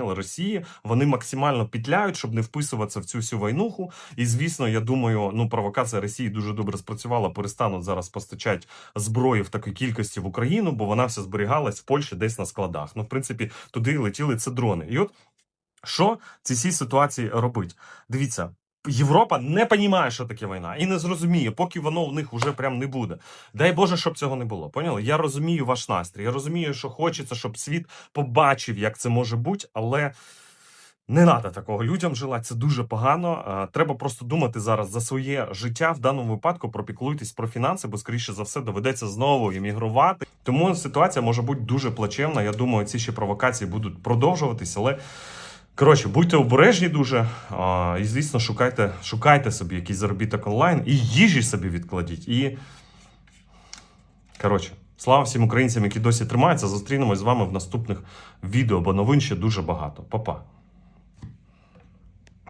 Поняли Росії. Вони максимально пітляють, щоб не вписуватися в цю всю войнуху. І звісно, я думаю, ну провокація Росії дуже добре спрацювала. Перестануть зараз постачати зброї в такій кількості в Україну, бо вона вся зберігалась в Польщі десь на складах. Ну, в принципі, туди летіли це дрони. І от що ці всі ситуації робить? Дивіться. Європа не розуміє, що таке війна, і не зрозуміє, поки воно в них вже прям не буде. Дай Боже, щоб цього не було. Поняли? Я розумію ваш настрій. Я розумію, що хочеться, щоб світ побачив, як це може бути, але не треба такого людям желати. Це дуже погано. Треба просто думати зараз за своє життя. В даному випадку пропіклуйтесь про фінанси, бо скоріше за все доведеться знову іммігрувати. Тому ситуація може бути дуже плачевна. Я думаю, ці ще провокації будуть продовжуватись, але. Коротше, будьте обережні дуже. А, і, звісно, шукайте, шукайте собі якийсь заробіток онлайн і їжі собі відкладіть. І. Коротше, слава всім українцям, які досі тримаються. Зустрінемось з вами в наступних відео, бо новин ще дуже багато. Па-па.